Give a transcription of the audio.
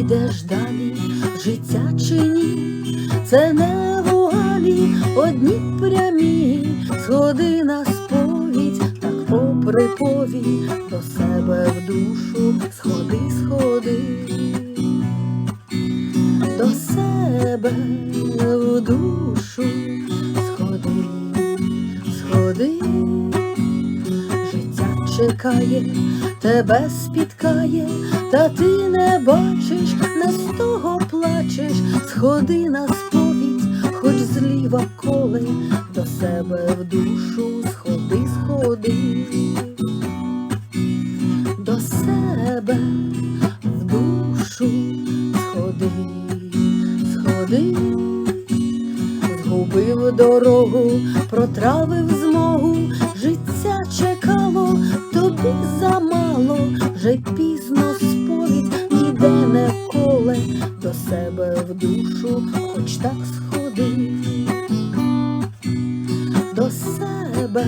підеш далі, життя чи ні, це не вуалі, одні прямі, сходи на сповідь, так попри повідь, до себе в душу, сходи, сходи, до себе в душу, сходи, сходи, життя чекає, тебе спіткає, та ти не бачиш, не з того плачеш, сходи на сповідь, хоч зліва коле, до себе в душу, сходи, сходи, до себе в душу, сходи, сходи, згубив дорогу, протравив змогу, замало, вже пізно сповідь, іде не коле, до себе в душу, хоч так сходи, до себе